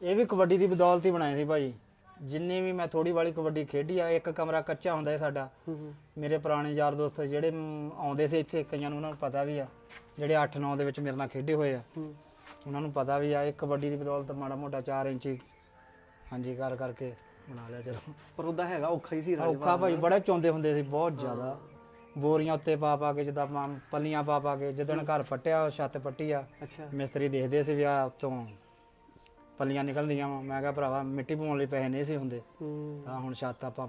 ਇਹ ਵੀ ਕਬੱਡੀ ਦੀ ਬਦੌਲਤ ਹੀ ਬਣਾਏ ਸੀ ਭਾਜੀ ਜਿੰਨੀ ਵੀ ਮੈਂ ਥੋੜੀ ਵਾਲੀ ਕਬੱਡੀ ਖੇਡੀ ਆ ਇੱਕ ਕਮਰਾ ਕੱਚਾ ਹੁੰਦਾ ਹੈ ਸਾਡਾ ਮੇਰੇ ਪੁਰਾਣੇ ਯਾਰ ਦੋਸਤ ਜਿਹੜੇ ਮ, ਆਉਂਦੇ ਸੀ ਇੱਥੇ ਕਈਆਂ ਨੂੰ ਉਹਨਾਂ ਨੂੰ ਪਤਾ ਵੀ ਆ ਜਿਹੜੇ 8-9 ਦੇ ਵਿੱਚ ਮੇਰੇ ਨਾਲ ਖੇਡੇ ਹੋਏ ਆ। ਉਹਨਾਂ ਨੂੰ ਪਤਾ ਵੀ ਆ ਇਹ ਕਬੱਡੀ ਦੀ ਬਦੌਲਤ ਮਾੜਾ ਮੋਟਾ 4 ਇੰਚੀ ਹਾਂਜੀ ਕਰ ਕਰਕੇ ਬਣਾ ਲਿਆ ਚਲੋ। ਪਰ ਉਹਦਾ ਹੈਗਾ ਔਖਾ ਹੀ ਸੀ ਰਾਜੇ ਔਖਾ ਭਾਈ ਬੜੇ ਚੌਂਦੇ ਹੁੰਦੇ ਸੀ ਬਹੁਤ ਜ਼ਿਆਦਾ। ਬੋਰੀਆਂ ਉੱਤੇ ਪਾ ਪਾ ਕੇ ਜਿੱਦਾਂ ਆਪਾਂ ਪੱਲੀਆਂ ਪਾ ਪਾ ਕੇ ਜਦੋਂ ਘਰ ਪੱਟਿਆ ਛੱਤ ਪੱਟੀ ਆ ਅੱਛਾ। ਮਿਸਤਰੀ ਦੇਖਦੇ ਸੀ ਵੀ ਆ ਉੱਤੋਂ ਪੱਲੀਆਂ ਨਿਕਲਦੀਆਂ ਵਾ। ਮੈਂ ਕਿਹਾ ਭਰਾਵਾ ਮਿੱਟੀ ਪਾਉਣ ਲਈ ਪੈਸੇ ਨਹੀਂ ਸੀ ਹੁੰਦੇ। ਹੂੰ। ਤਾਂ ਹੁਣ ਛੱਤ ਆਪਾਂ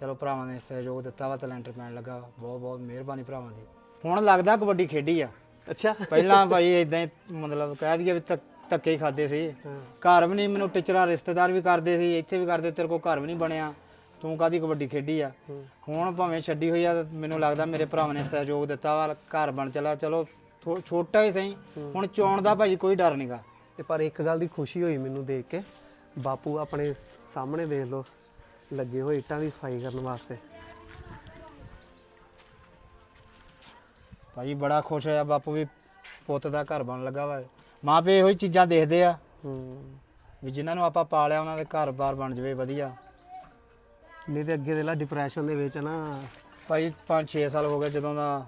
ਚਲੋ ਭਰਾਵਾਂ ਨੇ ਸਹਿਯੋਗ ਦਿੱਤਾ ਵਾ ਤਾਂ ਲੈਂਟਰ ਪੈਣ ਲੱਗਾ ਵਾ। ਬਹੁਤ ਬਹੁਤ ਮਿਹਰਬਾਨੀ ਭਰਾਵਾਂ ਦੀ। ਹੁਣ ਲੱਗਦਾ ਕਬੱਡੀ ਖੇਡੀ ਆ। ਅੱਛਾ। ਪਹਿਲਾਂ ਭਾਈ ਇਦਾਂ ਹੀ ਮਤਲਬ ਕਹਿ ਦਈਏ ਵੀ ਧੱਕ- ਧੱਕੇ ਹੀ ਖਾਦੇ ਸੀ। ਘਰ ਵੀ ਨਹੀਂ ਮੈਨੂੰ ਟੀਚਰਾਂ ਰਿਸ਼ਤੇਦਾਰ ਵੀ ਕਰਦੇ ਸੀ। ਇੱਥੇ ਵੀ ਕਰਦੇ ਤੇਰੇ ਕੋਲ ਘਰ ਵੀ ਨਹੀਂ ਬਣਿਆ। ਤੂੰ ਕਾਦੀ ਕਬੱਡੀ ਖੇਡੀ ਆ। ਹੁਣ ਭਾਵੇਂ ਛੱਡੀ ਹੋਈ ਆ ਤੇ ਮੈਨੂੰ ਲੱਗਦਾ ਮੇਰੇ ਭਰਾਵਾਂ ਨੇ ਸਹਿਯੋਗ ਦਿੱਤਾ ਵਾ। ਘਰ ਬਣ ਚਲਾ ਚਲੋ ਥੋ- ਛੋਟਾ ਹੀ ਸਹੀ। ਹੁਣ ਚੋਣ ਦਾ ਭਾਜੀ ਕੋਈ ਡਰ ਨਹੀਂਗਾ ਤੇ ਪਰ ਇੱਕ ਗੱਲ ਦੀ ਖੁਸ਼ੀ ਹੋਈ ਮੈਨੂੰ ਦੇਖ ਕੇ। ਬਾਪੂ ਆਪਣੇ ਸਾਹਮਣੇ ਦੇਖ ਲਓ ਲੱਗੇ ਹੋਏ ਇੱਟਾਂ ਦੀ ਸਫ਼ਾਈ ਕਰਨ ਵਾਸਤੇ। ਭਾਜੀ ਬੜਾ ਖੁਸ਼ ਹੋਇਆ ਬਾਪੂ ਵੀ ਪੁੱਤ ਦਾ ਘਰ ਬਣ ਲੱਗਾ ਵਾ। ਮਾਪੇ ਇਹੋ ਹੀ ਚੀਜ਼ਾਂ ਦੇਖਦੇ ਆ। ਹੂੰ। ਵੀ ਜਿਨ੍ਹਾਂ ਨੂੰ ਆਪਾਂ ਪਾਲਿਆ ਉਹਨਾਂ ਦੇ ਘਰ-ਬਾਰ ਬਣ ਜਵੇ ਵਧੀਆ। ਨਹੀਂ ਤੇ ਅੱਗੇ ਦੇ ਲਾ ਡਿਪਰੈਸ਼ਨ ਦੇ ਵਿੱਚ ਨਾ। ਭਾਈ 5-6 ਸਾਲ ਹੋ ਗਏ ਜਦੋਂ ਦਾ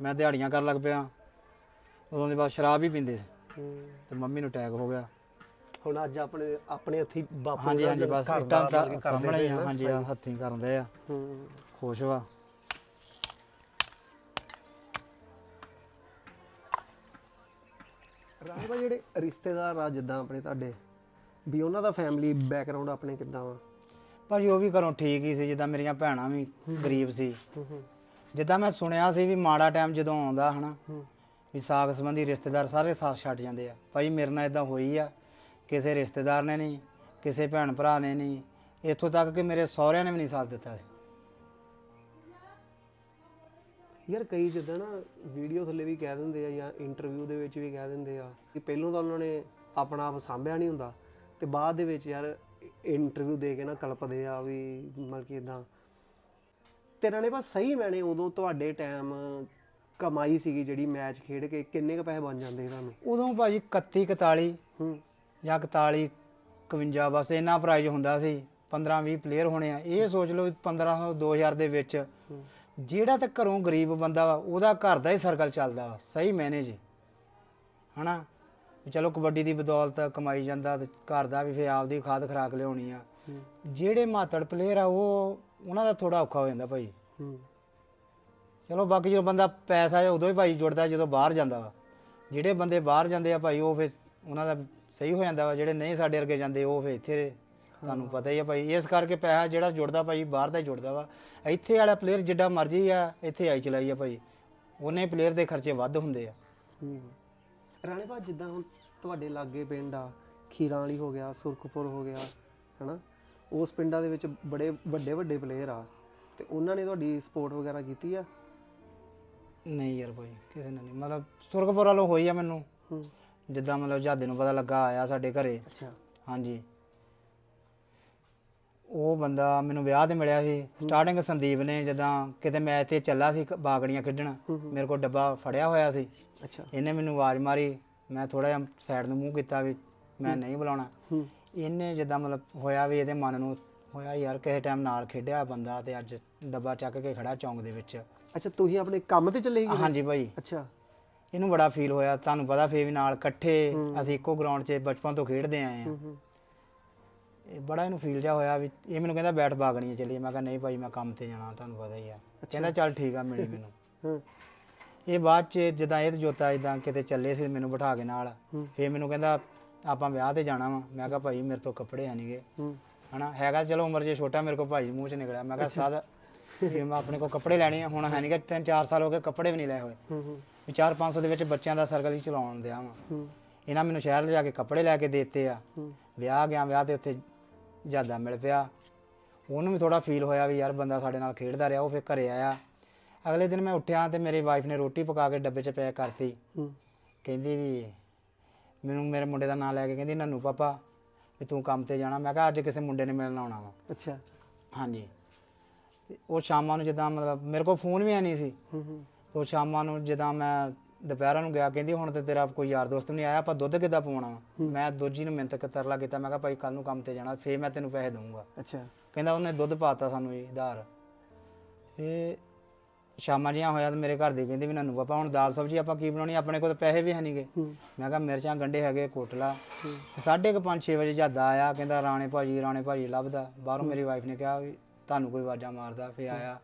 ਮੈਂ ਦਿਹਾੜੀਆਂ ਕਰਨ ਲੱਗ ਪਿਆ। ਉਦੋਂ ਦੇ ਬਾਅਦ ਸ਼ਰਾਬ ਹੀ ਪੀਂਦੇ ਸੀ। ਤੇ ਮੰਮੀ ਨੂੰ ਅਟੈਕ ਹੋ ਗਿਆ। ਹੁਣ ਅੱਜ ਆਪਣੇ ਆਪਣੇ ਹੱਥੀ ਬਾਪੂ ਹਾਂਜੀ ਹਾਂਜੀ ਬਸ ਇੱਟਾਂ ਦਾ ਸਾਹਮਣੇ ਹੀ ਆ, ਹਾਂਜੀ ਆ ਹੱਥੀਂ ਕਰਦੇ ਆ। ਹੂੰ। ਖੁਸ਼ ਵਾ। ਰਾਜ ਭਾਈ ਜਿਹੜੇ ਰਿਸ਼ਤੇਦਾਰ ਆ ਜਿੱਦਾਂ ਆਪਣੇ ਤੁਹਾਡੇ ਵੀ ਉਹਨਾਂ ਦਾ ਫੈਮਿਲੀ ਬੈਕਗ੍ਰਾਉਂਡ ਆਪਣੇ ਕਿੱਦਾਂ ਵਾ ਭਾਜੀ ਉਹ ਵੀ ਘਰੋਂ ਠੀਕ ਹੀ ਸੀ ਜਿੱਦਾਂ ਮੇਰੀਆਂ ਭੈਣਾਂ ਵੀ ਗਰੀਬ ਸੀ। ਹੂੰ ਹੂੰ। ਜਿੱਦਾਂ ਮੈਂ ਸੁਣਿਆ ਸੀ ਵੀ ਮਾੜਾ ਟਾਈਮ ਜਦੋਂ ਆਉਂਦਾ ਹਨਾ ਹੂੰ। ਵੀ ਸਾਗ ਸੰਬੰਧੀ ਰਿਸ਼ਤੇਦਾਰ ਸਾਰੇ ਸਾਥ ਛੱਡ ਜਾਂਦੇ ਆ। ਭਾਜੀ ਮੇਰੇ ਨਾਲ ਇਦਾਂ ਹੋਈ ਆ, ਕਿਸੇ ਰਿਸ਼ਤੇਦਾਰ ਨੇ ਨਹੀਂ, ਕਿਸੇ ਭੈਣ ਭਰਾ ਨੇ ਨਹੀਂ, ਇੱਥੋਂ ਤੱਕ ਕਿ ਮੇਰੇ ਸਹੁਰਿਆਂ ਨੇ ਵੀ ਨਹੀਂ ਸਾਥ ਦਿੱਤਾ ਸੀ। ਯਾਰ ਕਈ ਜਿੱਦਾਂ ਨਾ ਵੀਡੀਓ ਥੱਲੇ ਵੀ ਕਹਿ ਦਿੰਦੇ ਆ ਜਾਂ ਇੰਟਰਵਿਊ ਦੇ ਵਿੱਚ ਵੀ ਕਹਿ ਦਿੰਦੇ ਆ ਕਿ ਪਹਿਲੋਂ ਤਾਂ ਉਹਨਾਂ ਨੇ ਆਪਣਾ ਆਪ ਸਾਂਭਿਆ ਨਹੀਂ ਹੁੰਦਾ ਤੇ ਬਾਅਦ ਦੇ ਵਿੱਚ ਯਾਰ ਇੰਟਰਵਿਊ ਦੇ ਕੇ ਨਾ ਕਲਪਦੇ ਆ ਵੀ ਮਤਲਬ ਕਿ ਇਦਾਂ ਤੇਰਾ ਨੇ ਬਸ ਸਹੀ ਮੈਨੇ ਉਦੋਂ ਤੁਹਾਡੇ ਟਾਈਮ ਕਮਾਈ ਸੀਗੀ ਜਿਹੜੀ ਮੈਚ ਖੇਡ ਕੇ ਕਿੰਨੇ ਕ ਪੈਸੇ ਬਣ ਜਾਂਦੇ ਸੀ ਤੁਹਾਨੂੰ? ਉਦੋਂ ਭਾਜੀ 31 41 ਹੂੰ। ਜਾਂ 41 51 ਬਸ ਇੰਨਾ ਪ੍ਰਾਈਜ਼ ਹੁੰਦਾ ਸੀ 15 20 ਪਲੇਅਰ ਹੋਣੇ ਆ। ਇਹ ਸੋਚ ਲਓ 1500 2000 ਦੇ ਵਿੱਚ ਜਿਹੜਾ ਤਾਂ ਘਰੋਂ ਗਰੀਬ ਬੰਦਾ ਵਾ ਉਹਦਾ ਘਰ ਦਾ ਹੀ ਸਰਕਲ ਚੱਲਦਾ ਵਾ ਸਹੀ ਮੈਨੇਜ ਹਨਾ? ਵੀ ਚਲੋ ਕਬੱਡੀ ਦੀ ਬਦੌਲਤ ਕਮਾਈ ਜਾਂਦਾ ਤੇ ਘਰ ਦਾ ਵੀ ਫੇ ਆਪਦੀ ਖਾਦ ਖਰਾਕ ਲਿਆਉਣੀ ਆ। ਜਿਹੜੇ ਮਾਤੜ ਪਲੇਅਰ ਆ ਉਹ ਉਹਨਾਂ ਦਾ ਥੋੜਾ ਔਖਾ ਹੋ ਜਾਂਦਾ ਭਾਈ ਹੂੰ। ਚਲੋ ਬਾਕੀ ਜਦੋਂ ਬੰਦਾ ਪੈਸਾ ਹੈ ਉਦੋਂ ਹੀ ਭਾਈ ਜੁੜਦਾ ਜਦੋਂ ਬਾਹਰ ਜਾਂਦਾ ਵਾ। ਜਿਹੜੇ ਬੰਦੇ ਬਾਹਰ ਜਾਂਦੇ ਆ ਭਾਈ, ਉਹ ਫਿਰ ਉਹਨਾਂ ਦਾ ਸਹੀ ਹੋ ਜਾਂਦਾ ਵਾ। ਜਿਹੜੇ ਨਹੀਂ ਸਾਡੇ ਵਰਗੇ ਜਾਂਦੇ, ਉਹ ਫਿਰ ਇੱਥੇ ਤੁਹਾਨੂੰ ਪਤਾ ਹੀ ਆ ਭਾਈ, ਇਸ ਕਰਕੇ ਪੈਸਾ ਜਿਹੜਾ ਜੁੜਦਾ ਭਾਈ, ਬਾਹਰ ਦਾ ਹੀ ਜੁੜਦਾ ਵਾ। ਇੱਥੇ ਵਾਲਾ ਪਲੇਅਰ ਜਿੱਡਾ ਮਰਜ਼ੀ ਆ, ਇੱਥੇ ਆਈ ਚਲਾਈ ਆ ਭਾਈ। ਉਹਨੇ ਪਲੇਅਰ ਦੇ ਖਰਚੇ ਵੱਧ ਹੁੰਦੇ ਆ। ਹੂੰ। ਰਾਣੇ ਭਾ ਜਿੱਦਾਂ ਹੁਣ ਤੁਹਾਡੇ ਲਾਗੇ ਪਿੰਡ ਆ, ਖੀਰਾਂ ਵਾਲੀ ਹੋ ਗਿਆ, ਸੁਰਖਪੁਰ ਹੋ ਗਿਆ, ਹਨਾ? ਉਸ ਪਿੰਡਾਂ ਦੇ ਵਿੱਚ ਬੜੇ ਵੱਡੇ ਵੱਡੇ ਪਲੇਅਰ ਆ। ਤੇ ਉਹਨਾਂ ਨੇ ਤੁਹਾਡੀ ਸਪੋਰਟ ਵਗੈਰਾ ਕੀਤੀ ਆ? ਨਹੀਂ ਯਾਰ ਭਾਈ ਕਿਸੇ ਨੇ ਨਹੀਂ। ਮਤਲਬ ਸੁਰਗਪੁਰ ਵਾਲੋਂ ਹੋਈ ਆ ਮੈਨੂੰ। ਹੂੰ। ਜਿੱਦਾਂ ਮਤਲਬ ਜਾਦੇ ਨੂੰ ਪਤਾ ਲੱਗਾ ਆਇਆ ਸਾਡੇ ਘਰੇ। ਅੱਛਾ। ਹਾਂਜੀ। ਉਹ ਬੰਦਾ ਮੈਨੂੰ ਵਿਆਹ ਤੇ ਮਿਲਿਆ ਸੀ। ਸਟਾਰਟਿੰਗ ਸੰਦੀਪ ਨੇ ਜਦਾਂ ਕਿਤੇ ਮੈਚ ਤੇ ਚੱਲਾ ਸੀ ਕ- ਬਾਗੜੀਆਂ ਖੇਡਣ। ਮੇਰੇ ਕੋਲ ਡੱਬਾ ਫੜਿਆ ਹੋਇਆ ਸੀ। ਅੱਛਾ। ਇਹਨੇ ਮੈਨੂੰ ਆਵਾਜ਼ ਮਾਰੀ। ਮੈਂ ਥੋੜਾ ਜਿਹਾ ਸਾਈਡ ਨੂੰ ਮੂੰਹ ਕੀਤਾ ਵੀ ਮੈਂ ਨਹੀਂ ਬੁਲਾਉਣਾ। ਹੂੰ। ਇਹਨੇ ਜਿੱਦਾਂ ਮਤਲਬ ਹੋਇਆ ਵੀ ਇਹਦੇ ਮਨ ਨੂੰ ਹੋਇਆ ਯਾਰ ਕਿਸੇ ਟਾਈਮ ਨਾਲ ਖੇਡਿਆ ਬੰਦਾ ਤੇ ਅੱਜ ਡੱਬਾ ਚੱਕ ਕੇ ਖੜਾ ਚੌਂਕ ਦੇ ਵਿੱਚ। ਅੱਛਾ ਤੁਸੀਂ ਆਪਣੇ ਕੰਮ ਤੇ ਚੱਲੇ ਸੀ ਹਾਂਜੀ ਭਾਈ। ਅੱਛਾ। ਇਹਨੂੰ ਬੜਾ ਫੀਲ ਹੋਇਆ ਤੁਹਾਨੂੰ ਪਤਾ ਫੇਰ ਵੀ ਨਾਲ ਇਕੱਠੇ ਅਸੀਂ ਇੱਕੋ ਗਰਾਊਂਡ 'ਚ ਬਚਪਨ ਤੋਂ ਖੇਡਦੇ ਆਏ ਆ ਇਹ ਬੜਾ ਇਹਨੂੰ ਫੀਲ ਜਾ ਹੋਇਆ ਵੀ ਇਹ ਮੈਨੂੰ ਕਹਿੰਦਾ ਬੈਠ ਬਾਗਣੀਆਂ ਚੱਲੀਏ। ਮੈਂ ਕਿਹਾ ਨਹੀਂ ਭਾਈ ਮੈਂ ਕੰਮ ਤੇ ਜਾਣਾ ਤੁਹਾਨੂੰ ਪਤਾ ਹੀ ਆ। ਕਹਿੰਦਾ ਚੱਲ ਠੀਕ ਆ ਮਿਲੀ ਮੈਨੂੰ। ਇਹ ਬਾਅਦ 'ਚ ਜਦਾਂ ਇਹ ਜੋਤਾ ਇਦਾਂ ਕਿਤੇ ਚੱਲੇ ਸੀ ਮੈਨੂੰ ਬਿਠਾ ਕੇ ਨਾਲ। ਫੇਰ ਮੈਨੂੰ ਕਹਿੰਦਾ ਆਪਾਂ ਵਿਆਹ ਤੇ ਜਾਣਾ ਵਾ। ਮੈਂ ਕਿਹਾ ਭਾਈ ਮੇਰੇ ਤੋਂ ਕੱਪੜੇ ਹੈ ਨਹੀਂਗੇ ਹਨਾ ਹੈਗਾ ਚਲੋ ਉਮਰ ਜੇ ਛੋਟਾ ਮੇਰੇ ਕੋਲ ਭਾਈ ਮੂੰਹ 'ਚ ਨਿਕਲਿਆ। ਮੈਂ ਕਿਹਾ ਸਾਦ ਵੀ ਮੈਂ ਆਪਣੇ ਕੋਲ ਕੱਪੜੇ ਲੈਣੇ ਆ ਹੁਣ ਹੈ ਨਹੀਂਗਾ ਤਿੰਨ ਚਾਰ ਸਾਲ ਹੋ ਗਏ ਕੱਪੜੇ ਵੀ ਨਹੀਂ ਲਏ ਹੋਏ। ਹੂੰ ਹੂੰ। ਵੀ 4-500 ਦੇ ਵਿੱਚ ਬੱਚਿਆਂ ਦਾ ਸਰਕਲ ਹੀ ਚਲਾਉਣ ਦਿਆ ਵਾ। ਹੂੰ। ਇਹਨਾਂ ਮੈਨੂੰ ਸ਼ਹਿਰ ਲਿਜਾ ਕੇ ਕੱਪੜੇ ਲੈ ਕੇ ਦਿੱਤੇ ਆ। ਹੂੰ। ਵਿਆਹ ਗਿਆ ਵਿਆਹ ਤੇ ਉੱਥੇ ਜ਼ਿਆਦਾ ਮਿਲ ਪਿਆ। ਉਹਨੂੰ ਵੀ ਥੋੜਾ ਫੀਲ ਹੋਇਆ ਵੀ ਯਾਰ ਬੰਦਾ ਸਾਡੇ ਨਾਲ ਖੇਡਦਾ ਰਿਹਾ ਉਹ ਫਿਰ ਘਰੇ ਆਇਆ। ਅਗਲੇ ਦਿਨ ਮੈਂ ਉੱਠਿਆ ਤੇ ਮੇਰੀ ਵਾਈਫ ਨੇ ਰੋਟੀ ਪਕਾ ਕੇ ਡੱਬੇ 'ਚ ਪੈਕ ਕਰਤੀ। ਹੂੰ। ਕਹਿੰਦੀ ਵੀ ਮੈਨੂੰ ਮੇਰੇ ਮੁੰਡੇ ਦਾ ਨਾਮ ਲੈ ਕੇ ਕਹਿੰਦੀ ਨੰਨੂ ਪਾਪਾ ਵੀ ਤੂੰ ਕੰਮ ਤੇ ਜਾਣਾ। ਮੈਂ ਕਿਹਾ ਅੱਜ ਕਿਸੇ ਮੁੰਡੇ ਨੇ ਮਿਲਣ ਆਉਣਾ ਵਾ। ਅੱਛਾ। ਹਾਂਜੀ। ਤੇ ਉਹ ਸ਼ਾਮਾਂ ਨੂੰ ਜਿੱਦਾਂ ਮਤਲਬ ਮੇਰੇ ਕੋਲ ਫੋਨ ਵੀ ਹੈ ਨਹੀਂ ਸੀ। ਹੂੰ ਹੂੰ। ਉਹ ਸ਼ਾਮਾਂ ਨੂੰ ਜਿੱਦਾਂ ਮੈਂ ਦੁਪਹਿਰਾਂ ਨੂੰ ਗਿਆ ਕਹਿੰਦੀ ਹੁਣ ਤੇ ਤੇਰਾ ਕੋਈ ਯਾਰ ਦੋਸਤ ਨਹੀਂ ਆਇਆ ਆਪਾਂ ਦੁੱਧ ਕਿੱਦਾਂ ਪਵਾਉਣਾ ਵਾ? ਮੈਂ ਦੋਜੀ ਨੂੰ ਮਿੰਤ ਤਰਲਾ ਕੀਤਾ ਮੈਂ ਕਿਹਾ ਭਾਈ ਕੱਲ ਨੂੰ ਕੰਮ ਤੇ ਜਾਣਾ ਫੇਰ ਮੈਂ ਤੈਨੂੰ ਪੈਸੇ ਦਊਂਗਾ। ਅੱਛਾ। ਕਹਿੰਦਾ ਉਹਨੇ ਦੁੱਧ ਪਾਤਾ ਸਾਨੂੰ ਜੀ ਧਾਰ ਤੇ ਸ਼ਾਮਾਂ ਜੀਆਂ ਹੋਇਆ ਤੇ ਮੇਰੇ ਘਰ ਦੇ ਕਹਿੰਦੇ ਵੀ ਨਾਨੂ ਪਾਪਾ ਹੁਣ ਦਾਲ ਸਬਜ਼ੀ ਆਪਾਂ ਕੀ ਬਣਾਉਣੀ ਆਪਣੇ ਕੋਲ ਤਾਂ ਪੈਸੇ ਵੀ ਹੈ ਨਹੀਂਗੇ ਮੈਂ ਕਿਹਾ ਮਿਰਚਾਂ ਗੰਡੇ ਹੈਗੇ ਕੋਟਲਾ। ਸਾਢੇ ਕੁ ਪੰਜ 6 ਵਜੇ ਜਦ ਆਇਆ ਕਹਿੰਦਾ ਰਾਣੇ ਭਾਜੀ ਰਾਣੇ ਭਾਜੀ ਲੱਭਦਾ। ਬਾਹਰੋਂ ਮੇਰੀ ਵਾਈਫ ਨੇ ਕਿਹਾ ਵੀ ਤੁਹਾਨੂੰ ਕੋਈ ਆਵਾਜ਼ਾਂ ਮਾਰਦਾ ਫੇ ਆਇਆ।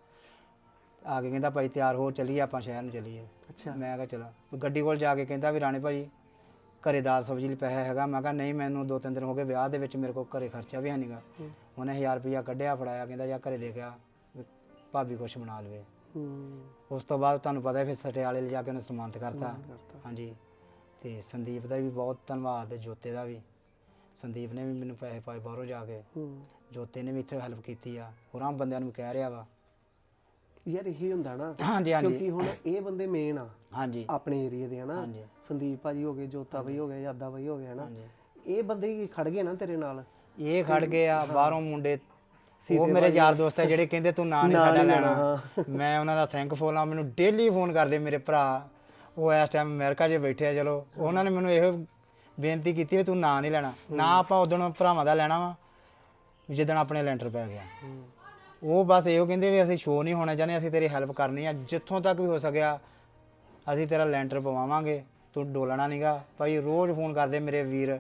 ਆ ਕੇ ਕਹਿੰਦਾ ਭਾਈ ਤਿਆਰ ਹੋ ਚੱਲੀਏ ਆਪਾਂ ਸ਼ਹਿਰ ਨੂੰ ਚੱਲੀਏ। ਅੱਛਾ। ਮੈਂ ਕਿਹਾ ਚਲਾ। ਗੱਡੀ ਕੋਲ ਜਾ ਕੇ ਕਹਿੰਦਾ ਵੀ ਰਾਣੇ ਭਾਜੀ ਘਰੇ ਦਾਲ ਸਬਜ਼ੀ ਲਈ ਪੈਸਾ ਹੈਗਾ। ਮੈਂ ਕਿਹਾ ਨਹੀਂ ਮੈਨੂੰ ਦੋ ਤਿੰਨ ਦਿਨ ਹੋ ਗਏ ਵਿਆਹ ਦੇ ਵਿੱਚ ਮੇਰੇ ਕੋਲ ਘਰੇ ਖਰਚਾ ਵੀ ਹੈ ਨਹੀਂਗਾ ਉਹਨੇ 1000 ਰੁਪਇਆ ਕੱਢਿਆ ਫੜਾਇਆ ਕਹਿੰਦਾ ਜਾ ਘਰੇ ਦੇ ਗਿਆ ਭਾਬੀ ਕੁਛ ਬਣਾ ਲਵੇ। ਉਸ ਤੋਂ ਬਾਅਦ ਤੁਹਾਨੂੰ ਪਤਾ ਫਿਰ ਸਟਿਆਲੇ ਲਿਜਾ ਕੇ ਉਹਨੇ ਸਨਮਾਨਿਤ ਕਰਤਾ। ਹਾਂਜੀ। ਤੇ ਸੰਦੀਪ ਦਾ ਵੀ ਬਹੁਤ ਧੰਨਵਾਦ ਜੋਤੇ ਦਾ ਵੀ। ਸੰਦੀਪ ਨੇ ਵੀ ਮੈਨੂੰ ਪੈਸੇ ਪਾਏ ਬਾਹਰੋਂ ਜਾ ਕੇ। ਹੂੰ। ਜੋਤੇ ਨੇ ਵੀ ਇੱਥੇ ਹੈਲਪ ਕੀਤੀ ਆ। ਹੋਰਾਂ ਬੰਦਿਆਂ ਨੂੰ ਕਹਿ ਰਿਹਾ ਵਾ। ਯਾਰ ਇਹੀ ਹੁੰਦਾ ਨਾ ਹਾਂਜੀ ਹਾਂਜੀ। ਕਿਉਂਕਿ ਹੁਣ ਇਹ ਬੰਦੇ ਮੇਨ ਆ ਹਾਂਜੀ। ਆਪਣੇ ਏਰੀਆ ਦੇ ਹਨਾ? ਹਾਂਜੀ। ਸੰਦੀਪ ਭਾਜੀ ਹੋ ਗਏ ਜੋਤਾ ਭਾਈ ਹੋ ਗਏ ਯਾਦਾ ਭਾਈ ਹੋ ਗਏ ਹਨਾ? ਹਾਂਜੀ। ਇਹ ਬੰਦੇ ਕੀ ਖੜ ਗਏ ਨਾ ਤੇਰੇ ਨਾਲ। ਇਹ ਖੜ ਗਏ ਆ ਬਾਹਰੋਂ ਮੁੰਡੇ। ਉਹ ਮੇਰੇ ਯਾਰ ਦੋਸਤ ਆ ਜਿਹੜੇ ਕਹਿੰਦੇ ਤੂੰ ਨਾਂ ਨਹੀਂ ਸਾਡਾ ਲੈਣਾ। ਮੈਂ ਉਹਨਾਂ ਦਾ ਥੈਂਕਫੁਲ ਆ। ਮੈਨੂੰ ਡੇਲੀ ਫੋਨ ਕਰਦੇ ਮੇਰੇ ਭਰਾ। ਉਹ ਇਸ ਟਾਈਮ ਅਮਰੀਕਾ 'ਚ ਬੈਠੇ ਆ ਚਲੋ। ਉਹਨਾਂ ਨੇ ਮੈਨੂੰ ਇਹੋ ਬੇਨਤੀ ਕੀਤੀ ਵੀ ਤੂੰ ਨਾਂ ਨਹੀਂ ਲੈਣਾ। ਨਾ ਆਪਾਂ ਉਦੋਂ ਭਰਾਵਾਂ ਦਾ ਲੈਣਾ ਵਾ ਜਿੱਦਣ ਆਪਣੇ ਲੈਂਟਰ ਪੈ ਗਿਆ। ਹੂੰ। ਉਹ ਬਸ ਇਹੋ ਕਹਿੰਦੇ ਵੀ ਅਸੀਂ ਸ਼ੋਅ ਨਹੀਂ ਹੋਣਾ ਚਾਹੁੰਦੇ ਅਸੀਂ ਤੇਰੀ ਹੈਲਪ ਕਰਨੀ ਆ। ਜਿੱਥੋਂ ਤੱਕ ਵੀ ਹੋ ਸਕਿਆ ਅਸੀਂ ਤੇਰਾ ਲੈਂਟਰ ਪਵਾਵਾਂਗੇ। ਤੂੰ ਡੋਲਣਾ ਨਹੀਂਗਾ ਭਾਈ ਰੋਜ਼ ਫੋਨ ਕਰਦੇ ਮੇਰੇ ਵੀਰ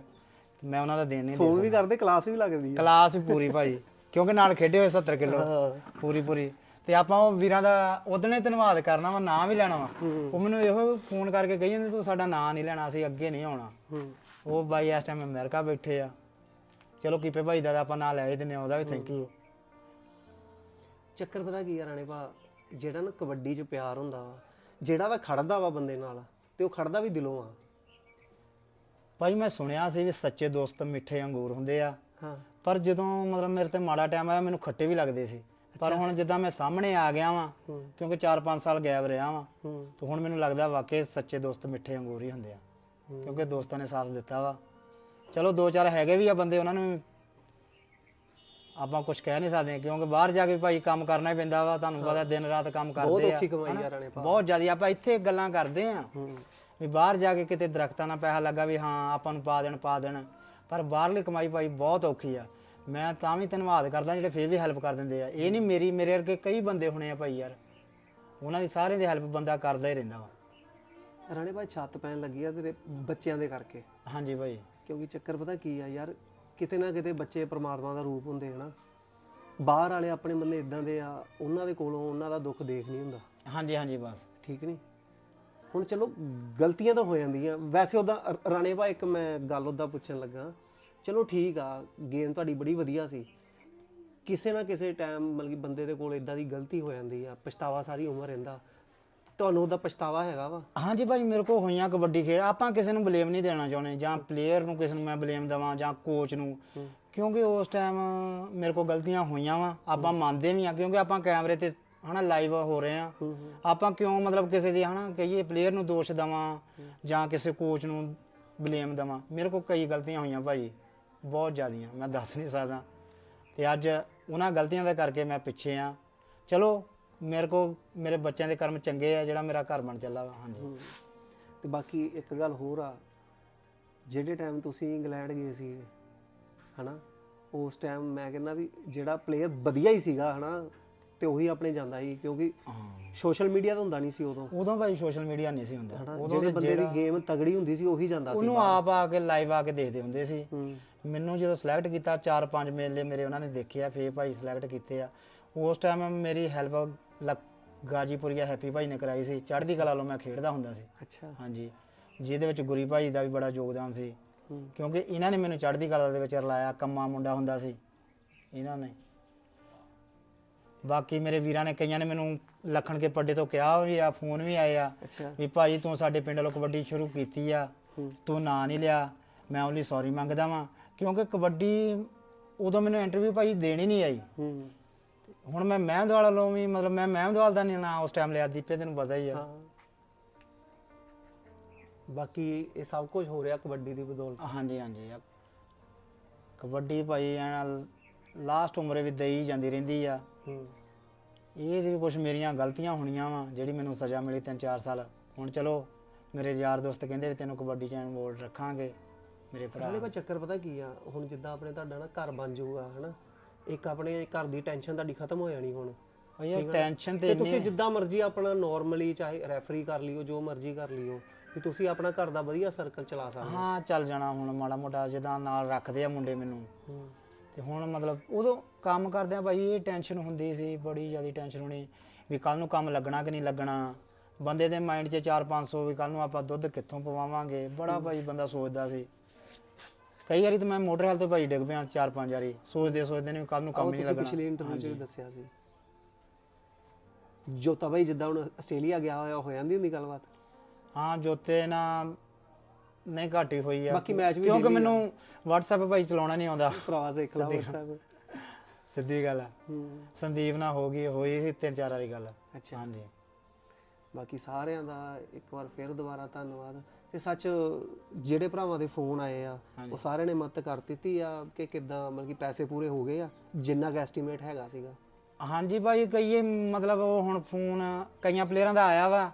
ਮੈਂ ਉਹਨਾਂ ਦਾ ਦੇਣ ਨਹੀਂ ਦੇ ਫੋਨ ਵੀ ਕਰਦੇ ਕਲਾਸ ਵੀ ਲੱਗਦੀ ਆ। ਕਲਾਸ ਵੀ ਪੂਰੀ ਭਾਜੀ ਕਿਉਂਕਿ ਨਾਲ ਖੇਡੇ ਹੋਏ 70 ਕਿਲੋ। ਹਾਂ। ਪੂਰੀ ਪੂਰੀ। ਤੇ ਆਪਾਂ ਉਹ ਵੀਰਾਂ ਦਾ ਉਹਦਨੇ ਧੰਨਵਾਦ ਕਰਨਾ ਵਾ ਨਾਂ ਵੀ ਲੈਣਾ ਵਾ। ਉਹ ਮੈਨੂੰ ਇਹੋ ਫੋਨ ਕਰਕੇ ਕਹੀ ਜਾਂਦੇ ਤੂੰ ਸਾਡਾ ਨਾਂ ਨਹੀਂ ਲੈਣਾ ਅਸੀਂ ਅੱਗੇ ਨਹੀਂ ਆਉਣਾ। ਹੂੰ। ਉਹ ਬਾਈ ਇਸ ਟਾਈਮ ਅਮਰੀਕਾ ਬੈਠੇ ਆ। ਚਲੋ ਕੀਪੇ ਭਾਈ ਦਾ ਤਾਂ ਆਪਾਂ ਨਾਂ ਲੈ ਹੀ ਦਿੰਨੇ ਉਹਦਾ ਵੀ ਥੈਂਕ ਯੂ ਚੱਕਰ ਪਤਾ ਕੀ ਆ ਰਾਣੇ ਭਾ ਜਿਹੜਾ ਨਾ ਕਬੱਡੀ 'ਚ ਪਿਆਰ ਹੁੰਦਾ ਵਾ ਜਿਹੜਾ ਤਾਂ ਖੜਦਾ ਵਾ ਬੰਦੇ ਨਾਲ ਤੇ ਉਹ ਖੜਦਾ ਵੀ ਦਿਲੋਂ ਆ। ਭਾਈ ਮੈਂ ਸੁਣਿਆ ਸੀ ਵੀ ਸੱਚੇ ਦੋਸਤ ਮਿੱਠੇ ਅੰਗੂਰ ਹੁੰਦੇ ਆ। ਹਾਂ। ਪਰ ਜਦੋਂ ਮਤਲਬ ਮੇਰੇ ਤੇ ਮਾੜਾ ਟਾਈਮ ਆਇਆ ਮੈਨੂੰ ਖੱਟੇ ਵੀ ਲੱਗਦੇ ਸੀ। ਪਰ ਹੁਣ ਜਿੱਦਾਂ ਮੈਂ ਸਾਹਮਣੇ ਆ ਗਿਆ ਵਾਂ। ਕਿਉਂਕਿ 4-5 ਸਾਲ ਗਾਇਬ ਰਿਹਾ ਵਾਂ ਹੂੰ। ਤੇ ਹੁਣ ਮੈਨੂੰ ਲੱਗਦਾ ਵਾਕਈ ਸੱਚੇ ਦੋਸਤ ਮਿੱਠੇ ਅੰਗੂਰ ਹੀ ਹੁੰਦੇ ਆ। ਕਿਉਂਕਿ ਦੋਸਤਾਂ ਨੇ ਸਾਥ ਦਿੱਤਾ ਵਾ। ਚਲੋ ਦੋ ਚਾਰ ਹੈਗੇ ਵੀ ਆ ਬੰਦੇ ਉਹਨਾਂ ਨੂੰ ਆਪਾਂ ਕੁਝ ਕਹਿ ਨਹੀਂ ਸਕਦੇ ਕਿਉਂਕਿ ਬਾਹਰ ਜਾ ਕੇ ਵੀ ਭਾਈ ਕੰਮ ਕਰਨਾ ਹੀ ਪੈਂਦਾ ਵਾ। ਤੁਹਾਨੂੰ ਪਤਾ ਦਿਨ ਰਾਤ ਕੰਮ ਕਰਦੇ ਆ ਔਖੀ ਕਮਾਈ ਬਹੁਤ ਜ਼ਿਆਦਾ ਆਪਾਂ ਇੱਥੇ ਗੱਲਾਂ ਕਰਦੇ ਆ। ਵੀ ਬਾਹਰ ਜਾ ਕੇ ਕਿਤੇ ਦਰਖਤਾਂ ਨਾਲ ਪੈਸਾ ਲੱਗਾ ਵੀ ਹਾਂ ਆਪਾਂ ਨੂੰ ਪਾ ਦੇਣ ਪਾ ਦੇਣ। ਪਰ ਬਾਹਰਲੀ ਕਮਾਈ ਭਾਈ ਬਹੁਤ ਔਖੀ ਆ। ਮੈਂ ਤਾਂ ਵੀ ਧੰਨਵਾਦ ਕਰਦਾ ਜਿਹੜੇ ਫੇਰ ਵੀ ਹੈਲਪ ਕਰ ਦਿੰਦੇ ਆ। ਇਹ ਨਹੀਂ ਮੇਰੀ ਮੇਰੇ ਵਰਗੇ ਕਈ ਬੰਦੇ ਹੋਣੇ ਆ ਭਾਈ ਯਾਰ। ਉਹਨਾਂ ਦੀ ਸਾਰਿਆਂ ਦੀ ਹੈਲਪ ਬੰਦਾ ਕਰਦਾ ਹੀ ਰਹਿੰਦਾ ਵਾ। ਰਾਣੇ ਭਾਈ ਛੱਤ ਪੈਣ ਲੱਗੀ ਆ ਤੇਰੇ ਬੱਚਿਆਂ ਦੇ ਕਰਕੇ। ਹਾਂਜੀ ਭਾਈ। ਕਿਉਂਕਿ ਚੱਕਰ ਪਤਾ ਕੀ ਆ ਯਾਰ ਕਿਤੇ ਨਾ ਕਿਤੇ ਬੱਚੇ ਪ੍ਰਮਾਤਮਾ ਦਾ ਰੂਪ ਹੁੰਦੇ ਹਨਾ ਬਾਹਰ ਵਾਲੇ ਆਪਣੇ ਬੰਦੇ ਇਦਾਂ ਦੇ ਆ ਉਹਨਾਂ ਦੇ ਕੋਲੋਂ ਉਹਨਾਂ ਦਾ ਦੁੱਖ ਦੇਖ ਨਹੀਂ ਹੁੰਦਾ। ਹਾਂਜੀ ਹਾਂਜੀ ਬਸ। ਠੀਕ ਨਹੀਂ ਹੁਣ ਚਲੋ ਗਲਤੀਆਂ ਤਾਂ ਹੋ ਜਾਂਦੀਆਂ। ਵੈਸੇ ਉਹਦਾ ਰਾਣੇ ਭਾ ਇੱਕ ਮੈਂ ਗੱਲ ਉਹਦਾ ਪੁੱਛਣ ਲੱਗਾ। ਚਲੋ ਠੀਕ ਆ ਗੇਮ ਤੁਹਾਡੀ ਬੜੀ ਵਧੀਆ ਸੀ। ਕਿਸੇ ਨਾ ਕਿਸੇ ਟਾਈਮ ਮਤਲਬ ਕਿ ਬੰਦੇ ਦੇ ਕੋਲ ਇਦਾਂ ਦੀ ਗਲਤੀ ਹੋ ਜਾਂਦੀ ਆ ਪਛਤਾਵਾ ਸਾਰੀ ਉਮਰ ਰਹਿੰਦਾ। ਤੁਹਾਨੂੰ ਉਹਦਾ ਪਛਤਾਵਾ ਹੈਗਾ ਵਾ? ਹਾਂਜੀ ਭਾਈ ਮੇਰੇ ਕੋਲ ਹੋਈਆਂ ਕਬੱਡੀ ਖੇਡ। ਆਪਾਂ ਕਿਸੇ ਨੂੰ ਬਲੇਮ ਨਹੀਂ ਦੇਣਾ ਚਾਹੁੰਦੇ। ਜਾਂ ਪਲੇਅਰ ਨੂੰ ਕਿਸੇ ਨੂੰ ਮੈਂ ਬਲੇਮ ਦਵਾਂ ਜਾਂ ਕੋਚ ਨੂੰ। ਕਿਉਂਕਿ ਉਸ ਟਾਈਮ ਮੇਰੇ ਕੋਲ ਗਲਤੀਆਂ ਹੋਈਆਂ ਵਾ। ਆਪਾਂ ਮੰਨਦੇ ਵੀ ਆ ਕਿਉਂਕਿ ਆਪਾਂ ਕੈਮਰੇ ਤੇ ਹਨਾ ਲਾਈਵ ਹੋ ਰਹੇ ਆ ਆਪਾਂ ਕਿਉਂ ਮਤਲਬ ਕਿਸੇ ਦੀ ਹਨਾ ਕਹੀਏ ਪਲੇਅਰ ਨੂੰ ਦੋਸ਼ ਦਵਾਂ ਜਾਂ ਕਿਸੇ ਕੋਚ ਨੂੰ ਬਲੇਮ ਦਵਾਂ। ਮੇਰੇ ਕੋਲ ਕਈ ਗਲਤੀਆਂ ਹੋਈਆਂ ਭਾਈ। ਬਹੁਤ ਜ਼ਿਆਦੀਆਂ। ਮੈਂ ਦੱਸ ਨਹੀਂ ਸਕਦਾ। ਤੇ ਅੱਜ ਉਹਨਾਂ ਗਲਤੀਆਂ ਦਾ ਕਰਕੇ ਮੈਂ ਪਿੱਛੇ ਆ ਚਲੋ ਮੇਰੇ ਕੋ ਮੇਰੇ ਬੱਚਿਆਂ ਦੇ ਕਰਮ ਚੰਗੇ ਆ ਜਿਹੜਾ ਮੇਰਾ ਘਰ ਬਣ ਚੱਲਾ ਵਾ। ਹਾਂਜੀ। ਤੇ ਬਾਕੀ ਇੱਕ ਗੱਲ ਹੋਰ ਆ ਜਿਹੜੇ ਟਾਈਮ ਤੁਸੀਂ ਇੰਗਲੈਂਡ ਗਏ ਸੀ ਹਨਾ ਉਸ ਟਾਈਮ ਮੈਂ ਕਹਿੰਦਾ ਵੀ ਜਿਹੜਾ ਪਲੇਅਰ ਵਧੀਆ ਹੀ ਸੀਗਾ ਹਨਾ ਤੇ ਉਹੀ ਆਪਣੇ ਜਾਂਦਾ ਸੀ ਕਿਉਂਕਿ ਸੋਸ਼ਲ ਮੀਡੀਆ ਤਾਂ ਹੁੰਦਾ ਨਹੀਂ ਸੀ ਉਦੋਂ। ਉਦੋਂ ਭਾਈ ਸੋਸ਼ਲ ਮੀਡੀਆ ਨਹੀਂ ਸੀ ਹੁੰਦਾ। ਹਨਾ ਜਿਹੜੇ ਬੰਦੇ ਦੀ ਗੇਮ ਤਗੜੀ ਹੁੰਦੀ ਸੀ ਉਹੀ ਜਾਂਦਾ ਸੀ ਉਹਨੂੰ ਆਪ ਆ ਕੇ ਲਾਈਵ ਆ ਕੇ ਦੇਖਦੇ ਹੁੰਦੇ ਸੀ। ਮੈਨੂੰ ਜਦੋਂ ਸਿਲੈਕਟ ਕੀਤਾ ਚਾਰ ਪੰਜ ਮੇਲੇ ਮੇਰੇ ਉਹਨਾਂ ਨੇ ਦੇਖਿਆ ਫੇਰ ਭਾਈ ਸਿਲੈਕਟ ਕੀਤੇ ਆ। ਉਸ ਟਾਈਮ ਮੇਰੀ ਹੈਲਪ ਗਾਜੀਪੁਰੀਆ ਹੈਪੀ ਭਾਈ ਨੇ ਕਰਾਈ ਸੀ। ਚੜ੍ਹਦੀ ਕਲਾ ਵੱਲੋਂ ਮੈਂ ਖੇਡਦਾ ਹੁੰਦਾ ਸੀ। ਅੱਛਾ। ਹਾਂਜੀ। ਜਿਹਦੇ ਵਿੱਚ ਗੁਰੀ ਭਾਈ ਦਾ ਵੀ ਬੜਾ ਯੋਗਦਾਨ ਸੀ। ਹੂੰ। ਕਿਉਂਕਿ ਇਹਨਾਂ ਨੇ ਮੈਨੂੰ ਚੜ੍ਹਦੀ ਕਲਾ ਦੇ ਵਿੱਚ ਰਲਾਇਆ ਕੰਮਾ ਮੁੰਡਾ ਹੁੰਦਾ ਸੀ। ਇਹਨਾਂ ਨੇ। ਬਾਕੀ ਮੇਰੇ ਵੀਰਾਂ ਨੇ ਕਈਆਂ ਨੇ ਮੈਨੂੰ ਲੱਖਣ ਕੇ ਪੱਡੇ ਤੋਂ ਕਿਹਾ ਵੀ ਆ ਫੋਨ ਵੀ ਆਏ ਆ। ਅੱਛਾ। ਵੀ ਭਾਜੀ ਤੂੰ ਸਾਡੇ ਪਿੰਡ ਵੱਲੋਂ ਕਬੱਡੀ ਸ਼ੁਰੂ ਕੀਤੀ ਆ। ਹੂੰ। ਤੂੰ ਨਾਂ ਨਹੀਂ ਲਿਆ। ਮੈਂ ਉਹਲੀ ਸੌਰੀ ਮੰਗਦਾ ਵਾਂ। ਕਿਉਂਕਿ ਕਬੱਡੀ ਉਦੋਂ ਮੈਨੂੰ ਇੰਟਰਵਿਊ ਭਾਈ ਦੇਣੀ ਨਹੀਂ ਆਈ। ਹੂੰ। ਹੁਣ ਮੈਂ ਮਹਿਮਦਵਾਲ ਵੱਲੋਂ ਵੀ ਮਤਲਬ ਮੈਂ ਮਹਿਮਦਵਾਲ ਦਾ ਨਹੀਂ ਨਾਂ ਉਸ ਟਾਈਮ ਲਿਆ ਦੀਪੇ ਤੈਨੂੰ ਪਤਾ ਹੀ ਆ। ਬਾਕੀ ਇਹ ਸਭ ਕੁਝ ਹੋ ਰਿਹਾ ਕਬੱਡੀ ਦੀ ਬਦੌਲਤ। ਹਾਂਜੀ ਹਾਂਜੀ। ਆ ਕਬੱਡੀ ਭਾਈ ਲਾਸਟ ਉਮਰੇ ਵੀ ਦੇਈ ਜਾਂਦੀ ਰਹਿੰਦੀ ਆ। ਹੂੰ। ਇਹ ਵੀ ਕੁਝ ਮੇਰੀਆਂ ਗਲਤੀਆਂ ਹੋਣੀਆਂ ਵਾ ਜਿਹੜੀ ਮੈਨੂੰ ਸਜ਼ਾ ਮਿਲੀ 3-4 ਸਾਲ। ਹੁਣ ਚਲੋ ਮੇਰੇ ਯਾਰ ਦੋਸਤ ਕਹਿੰਦੇ ਵੀ ਤੈਨੂੰ ਕਬੱਡੀ ਚ ਇਨਵੋਲਡ ਰੱਖਾਂਗੇ ਮੇਰੇ ਭਰਾ। ਨਾਲੇ ਚੱਕਰ ਪਤਾ ਕੀ ਆ ਹੁਣ ਜਿੱਦਾਂ ਆਪਣੇ ਤੁਹਾਡਾ ਨਾ ਘਰ ਬਣ ਜਾਊਗਾ ਹਨਾ? ਇੱਕ ਆਪਣੇ ਘਰ ਦੀ ਟੈਨਸ਼ਨ ਤੁਹਾਡੀ ਖਤਮ ਹੋ ਜਾਣੀ ਹੁਣ। ਇਹ ਟੈਨਸ਼ਨ ਤੇ ਤੇ ਤੁਸੀਂ ਜਿੱਦਾਂ ਮਰਜ਼ੀ ਆਪਣਾ ਨਾਰਮਲੀ ਚਾਹੇ ਰੈਫਰੀ ਕਰ ਲਿਓ ਜੋ ਮਰਜ਼ੀ ਕਰ ਲਿਓ ਵੀ ਤੁਸੀਂ ਆਪਣਾ ਘਰ ਦਾ ਵਧੀਆ ਸਰਕਲ ਚਲਾ ਸਕਦੇ ਹਾਂ। ਚੱਲ ਜਾਣਾ ਹੁਣ ਮਾੜਾ ਮੋਟਾ ਜਿੱਦਾਂ ਨਾਲ ਰੱਖਦੇ ਆ ਮੁੰਡੇ ਮੈਨੂੰ। ਹੂੰ। ਤੇ ਹੁਣ ਮਤਲਬ ਉਦੋਂ ਕੰਮ ਕਰਦਿਆਂ ਭਾਈ ਇਹ ਟੈਨਸ਼ਨ ਹੁੰਦੀ ਸੀ ਬੜੀ ਜ਼ਿਆਦਾ ਟੈਨਸ਼ਨ ਹੋਣੀ ਵੀ ਕੱਲ ਨੂੰ ਕੰਮ ਲੱਗਣਾ ਕਿ ਨਹੀਂ ਲੱਗਣਾ। ਬੰਦੇ ਦੇ ਮਾਈਂਡ 'ਚ 4-500 ਵੀ ਕੱਲ ਨੂੰ ਆਪਾਂ ਦੁੱਧ ਕਿੱਥੋਂ ਪਵਾਵਾਂਗੇ? ਬੜਾ ਭਾਈ ਬੰਦਾ ਸੋਚਦਾ ਸੀ। ਕਈ ਵਾਰੀ ਤਾਂ ਮੈਂ ਮੋਟਰਸਾਈਕਲ ਤੇ ਭਾਈ ਡਿੱਗ ਪਿਆ 4-5 ਵਾਰੀ ਸੋਚਦੇ ਸੋਚਦੇ ਨੇ ਕੱਲ ਨੂੰ ਕੰਮ ਹੀ ਨਹੀਂ ਤੁਸੀਂ ਲੱਗਣਾ। ਪਿਛਲੇ ਇੰਟਰਵਿਊ 'ਚ ਵੀ ਦੱਸਿਆ ਸੀ। ਜੋਤਾ ਬਾਈ ਜਿੱਦਾਂ ਹੁਣ ਆਸਟ੍ਰੇਲੀਆ ਗਿਆ ਹੋਇਆ ਹੋ ਜਾਂਦੀ ਹੁੰਦੀ ਗੱਲਬਾਤ? ਹਾਂ ਜੋਤੇ ਨਾ ਨਹੀਂ ਘਾਟੀ ਹੋਈ ਆ। ਬਾਕੀ ਮੈਚ ਵੀ ਕਿਉਂਕਿ daily ਆ। ਮੈਨੂੰ WhatsApp ਭਾਈ ਚਲਾਉਣਾ ਨਹੀਂ ਆਉਂਦਾ। ਭਰਾ ਸਿੱਖ ਲਾ WhatsApp ਸਿੱਧੀ ਗੱਲ ਆ। ਹੂੰ। ਸੰਦੀਪ ਨਾਲ ਹੋ ਗਈ ਹੋਈ ਸੀ ਤਿੰਨ ਚਾਰ ਵਾਰੀ ਗੱਲ। ਅੱਛਾ। ਹਾਂਜੀ। ਬਾਕੀ ਸਾਰਿਆਂ ਦਾ ਇੱਕ ਵਾਰ ਫਿਰ ਦੁਬਾਰਾ ਧੰਨਵਾਦ। ਤੇ ਸੱਚ ਜਿਹੜੇ ਭਰਾਵਾਂ ਦੇ ਫੋਨ ਆਏ ਆ ਉਹ ਸਾਰਿਆਂ ਨੇ ਮਦਦ ਕਰ ਦਿੱਤੀ ਆ ਕਿ ਕਿਦਾਂ ਮਤਲਬ ਕਿ ਪੈਸੇ ਪੂਰੇ ਹੋ ਗਏ ਆ ਜਿੰਨਾ ਕੁ ਐਸਟੀਮੇਟ ਹੈਗਾ ਸੀਗਾ। ਹਾਂਜੀ ਭਾਈ ਕਈਏ ਮਤਲਬ ਉਹ ਹੁਣ ਫੋਨ ਕਈਆਂ ਪਲੇਅਰਾਂ ਦਾ ਆਇਆ ਵਾ।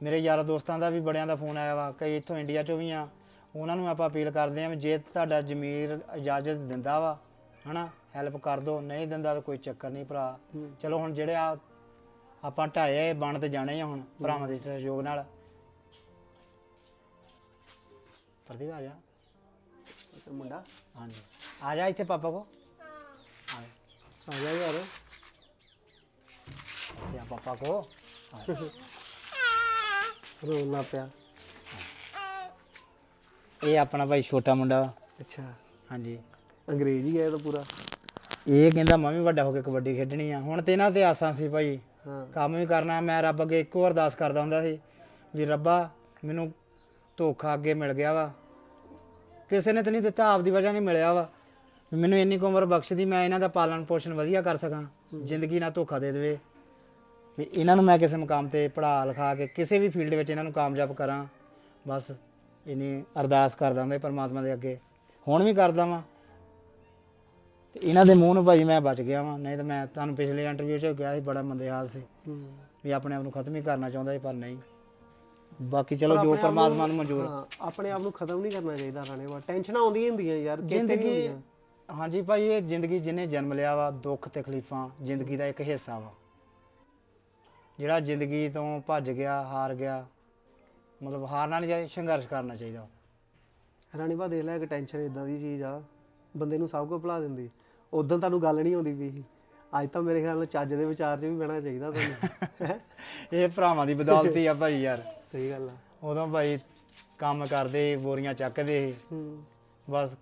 ਮੇਰੇ ਯਾਰਾਂ ਦੋਸਤਾਂ ਦਾ ਵੀ ਬੜਿਆਂ ਦਾ ਫੋਨ ਆਇਆ ਵਾ। ਕਈ ਇੱਥੋਂ ਇੰਡੀਆ ਚੋਂ ਵੀ ਆ। ਉਹਨਾਂ ਨੂੰ ਆਪਾਂ ਅਪੀਲ ਕਰਦੇ ਆ ਜੇ ਤੁਹਾਡਾ ਜ਼ਮੀਰ ਇਜਾਜ਼ਤ ਦਿੰਦਾ ਵਾ ਹਨਾ ਹੈਲਪ ਕਰ ਦੋ। ਨਹੀਂ ਦਿੰਦਾ ਤਾਂ ਕੋਈ ਚੱਕਰ ਨਹੀਂ ਭਰਾ। ਚਲੋ ਹੁਣ ਜਿਹੜੇ ਆ ਆਪਾਂ ਢਾਏ ਬਣ ਤੇ ਜਾਣੇ ਆ ਹੁਣ ਭਰਾਵਾਂ ਦੇ ਸਹਿਯੋਗ ਨਾਲ। ਪ੍ਰਦੀਪ ਆ ਜਾ। ਤੇ ਮੁੰਡਾ। ਹਾਂਜੀ। ਆ ਜਾ ਇੱਥੇ ਪਾਪਾ ਕੋ। ਆ ਜਾ। ਆ ਜਾ ਯਾਰ। ਇੱਥੇ ਆ ਪਾਪਾ ਕੋ। ਆ ਜਾ। ਰੋਣਾ ਪਿਆ। ਇਹ ਆਪਣਾ ਭਾਈ ਛੋਟਾ ਮੁੰਡਾ ਵਾ। ਅੱਛਾ। ਹਾਂਜੀ। ਅੰਗਰੇਜ਼ੀ ਹੈ ਇਹ ਤਾਂ ਪੂਰਾ। ਇਹ ਕਹਿੰਦਾ ਮੈਂ ਵੀ ਵੱਡਾ ਹੋ ਕੇ ਕਬੱਡੀ ਖੇਡਣੀ ਆ। ਹੁਣ ਤੇ ਇਹਨਾਂ ਤੇ ਆਸਾਂ ਸੀ ਭਾਈ। ਹਾਂ। ਕੰਮ ਵੀ ਕਰਨਾ। ਮੈਂ ਰੱਬ ਅੱਗੇ ਇੱਕੋ ਅਰਦਾਸ ਕਰਦਾ ਹੁੰਦਾ ਸੀ ਵੀ ਰੱਬਾ ਮੈਨੂੰ ਧੋਖਾ ਅੱਗੇ ਮਿਲ ਗਿਆ ਵਾ। ਕਿਸੇ ਨੇ ਤਾਂ ਨਹੀਂ ਦਿੱਤਾ ਆਪਦੀ ਵਜ੍ਹਾ ਨਹੀਂ ਮਿਲਿਆ ਵਾ। ਵੀ ਮੈਨੂੰ ਇੰਨੀ ਕੁ ਉਮਰ ਬਖਸ਼ ਦੀ ਮੈਂ ਇਹਨਾਂ ਦਾ ਪਾਲਣ ਪੋਸ਼ਣ ਵਧੀਆ ਕਰ ਸਕਾਂ ਜ਼ਿੰਦਗੀ ਨਾਲ ਧੋਖਾ ਦੇ ਦੇਵੇ। ਵੀ ਇਹਨਾਂ ਨੂੰ ਮੈਂ ਕਿਸੇ ਮੁਕਾਮ ਤੇ ਪੜ੍ਹਾ ਲਿਖਾ ਕੇ ਕਿਸੇ ਵੀ ਫੀਲਡ ਵਿੱਚ ਇਹਨਾਂ ਨੂੰ ਕਾਮਯਾਬ ਕਰਾਂ ਬਸ ਇੰਨੀ ਅਰਦਾਸ ਕਰਦਾ ਸੀ ਪਰਮਾਤਮਾ ਦੇ ਅੱਗੇ। ਹੁਣ ਵੀ ਕਰਦਾ ਵਾਂ। ਤੇ ਇਹਨਾਂ ਦੇ ਮੂੰਹ ਨੂੰ ਭਾਈ ਮੈਂ ਬਚ ਗਿਆ ਵਾਂ ਨਹੀਂ ਤਾਂ ਮੈਂ ਤੁਹਾਨੂੰ ਪਿਛਲੇ ਇੰਟਰਵਿਊ 'ਚ ਕਿਹਾ ਸੀ ਬੜਾ ਮੰਦੇ ਹਾਲ ਸੀ ਵੀ ਆਪਣੇ ਆਪ ਨੂੰ ਖਤਮ ਹੀ ਕਰਨਾ ਚਾਹੁੰਦਾ ਸੀ ਪਰ ਨਹੀਂ। ਬਾਕੀ ਚਲੋ ਜੋ ਪਰਮਾਤਮਾ ਨੂੰ ਮਨਜ਼ੂਰ ਹਾਂ ਆਪਣੇ ਆਪ ਨੂੰ ਖਤਮ ਨਹੀਂ ਕਰਨਾ ਚਾਹੀਦਾ ਰਾਣੇ ਵਾ ਟੈਨਸ਼ਨਾਂ ਆਉਂਦੀਆਂ ਹੀ ਹੁੰਦੀਆਂ ਯਾਰ ਨਹੀਂ ਜ਼ਿੰਦਗੀ ਹੁੰਦੀਆਂ। ਹਾਂਜੀ ਭਾਈ ਇਹ ਜ਼ਿੰਦਗੀ ਜਿਹਨੇ ਜਨਮ ਲਿਆ ਵਾ ਦੁੱਖ ਤਕਲੀਫਾਂ ਜ਼ਿੰਦਗੀ ਦਾ ਇੱਕ ਹਿੱਸਾ ਵਾ। ਜਿਹੜਾ ਜ਼ਿੰਦਗੀ ਤੋਂ ਭੱਜ ਗਿਆ ਹਾਰ ਗਿਆ ਮਤਲਬ ਹਾਰਨਾ ਨਹੀਂ ਚਾਹੀਦਾ ਸੰਘਰਸ਼ ਕਰਨਾ ਚਾਹੀਦਾ ਰਾਣੀ ਬਾ ਦੇਖ ਲੈ ਇੱਕ ਟੈਨਸ਼ਨ ਇਦਾਂ ਦੀ ਚੀਜ਼ ਆ ਬੰਦੇ ਨੂੰ ਸਭ ਕੁਝ ਭੁਲਾ ਦਿੰਦੀ। ਉਦੋਂ ਤੁਹਾਨੂੰ ਗੱਲ ਨਹੀਂ ਆਉਂਦੀ ਵੀ ਅੱਜ ਤਾਂ ਮੇਰੇ ਖਿਆਲ ਨਾਲ ਚੱਜ ਦੇ ਵਿਚਾਰ 'ਚ ਵੀ ਬਹਿਣਾ ਚਾਹੀਦਾ ਤੁਹਾਨੂੰ? ਇਹ ਭਰਾਵਾਂ ਦੀ ਬਦੌਲਤ ਹੀ ਆ ਭਾਈ ਯਾਰ। ਸਹੀ ਗੱਲ ਆ। ਉਦੋਂ ਭਾਈ ਕੰਮ ਕਰਦੇ ਬੋਰੀਆਂ ਚੱਕਦੇ ਹੂੰ। ਬਸ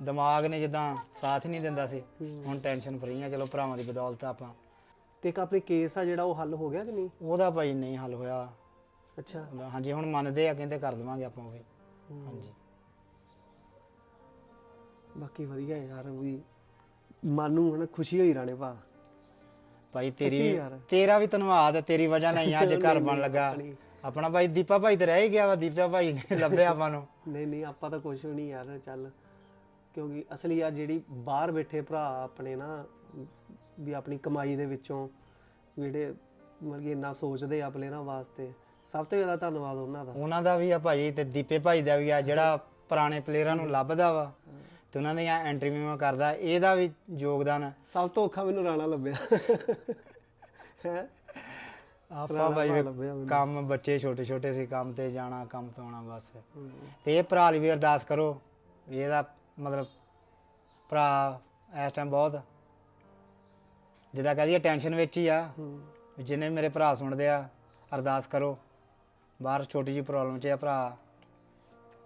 ਦਿਮਾਗ ਨੇ ਜਿੱਦਾਂ ਸਾਥ ਨਹੀਂ ਦਿੰਦਾ ਸੀ ਹੁਣ ਟੈਨਸ਼ਨ ਫਰੀ ਆ ਚਲੋ ਭਰਾਵਾਂ ਦੀ ਬਦੌਲਤ ਆਪਾਂ। ਤੇ ਇੱਕ ਆਪਣੇ ਕੇਸ ਆ ਜਿਹੜਾ ਉਹ ਹੱਲ ਹੋ ਗਿਆ ਕਿ ਨਹੀਂ? ਉਹਦਾ ਭਾਈ ਨਹੀਂ ਹੱਲ ਹੋਇਆ। ਅੱਛਾ। ਹਾਂਜੀ ਹੁਣ ਮੰਨਦੇ ਆ ਕਹਿੰਦੇ ਕਰ ਦੇਵਾਂਗੇ ਆਪਾਂ ਉਹ ਵੀ। ਹਾਂਜੀ। ਬਾਕੀ ਵਧੀਆ ਯਾਰ ਵੀ ਮਨ ਨੂੰ ਹਨਾ ਖੁਸ਼ੀ ਹੋਈ ਰਾਣੇ ਭਾ। ਭਾਈ ਤੇਰੀ ਯਾਰ। ਤੇਰਾ ਵੀ ਧੰਨਵਾਦ ਹੈ ਤੇਰੀ ਵਜ੍ਹਾ ਨਾਲ ਹੀ ਅੱਜ ਘਰ ਬਣ ਲੱਗਾ। ਆਪਣੀ- ਆਪਣਾ ਭਾਈ ਦੀਪਾ ਭਾਈ ਤੇ ਰਹਿ ਹੀ ਗਿਆ ਵਾ ਦੀਪਾ ਭਾਈ ਨੇ ਲੱਭਿਆ ਆਪਾਂ ਨੂੰ। ਨਹੀਂ ਨਹੀਂ ਆਪਾਂ ਤਾਂ ਕੁਝ ਵੀ ਨਹੀਂ ਯਾਰ ਚੱਲ। ਕਿਉਂਕਿ ਅਸਲੀ ਯਾਰ ਜਿਹੜੀ ਬਾਹਰ ਬੈਠੇ ਭਰਾ ਆਪਣੇ ਨਾ ਵੀ ਆਪਣੀ ਕਮਾਈ ਦੇ ਵਿੱਚੋਂ ਜਿਹੜੇ ਮਤਲਬ ਕਿ ਇੰਨਾ ਸੋਚਦੇ ਆ ਪਲੇਅਰਾਂ ਵਾਸਤੇ ਸਭ ਤੋਂ ਜ਼ਿਆਦਾ ਧੰਨਵਾਦ ਉਹਨਾਂ ਦਾ। ਉਹਨਾਂ ਦਾ ਵੀ ਆ ਭਾਈ ਤੇ ਦੀਪੇ ਭਾਈ ਦਾ ਵੀ ਆ ਜਿਹੜਾ ਪੁਰਾਣੇ ਪਲੇਅਰਾਂ ਨੂੰ ਲੱਭਦਾ ਵਾ। ਤੇ ਉਹਨਾਂ ਦੀਆਂ ਇੰਟਰਵਿਊਆਂ ਕਰਦਾ ਇਹਦਾ ਵੀ ਯੋਗਦਾਨ ਹੈ ਸਭ ਤੋਂ ਔਖਾ ਮੈਨੂੰ ਰਾਣਾ ਲੱਭਿਆ। ਹੈ? ਆਪਾਂ ਮੈਨੂੰ। ਕੰਮ ਬੱਚੇ ਛੋਟੇ ਛੋਟੇ ਸੀ ਕੰਮ ਤੇ ਜਾਣਾ ਕੰਮ ਤੋਂ ਆਉਣਾ ਬਸ। ਤੇ ਇਹ ਭਰਾ ਲਈ ਵੀ ਅਰਦਾਸ ਕਰੋ ਵੀ ਇਹਦਾ ਮਤਲਬ ਭਰਾ ਇਸ ਟਾਈਮ ਬਹੁਤ ਜਿੱਦਾਂ ਕਹਦੀਏ ਟੈਨਸ਼ਨ ਵਿੱਚ ਹੀ ਆ। ਜਿੰਨੇ ਵੀ ਮੇਰੇ ਭਰਾ ਸੁਣਦੇ ਆ ਅਰਦਾਸ ਕਰੋ। ਬਾਹਰ ਛੋਟੀ ਜੀ ਪ੍ਰੋਬਲਮ 'ਚ ਆ ਭਰਾ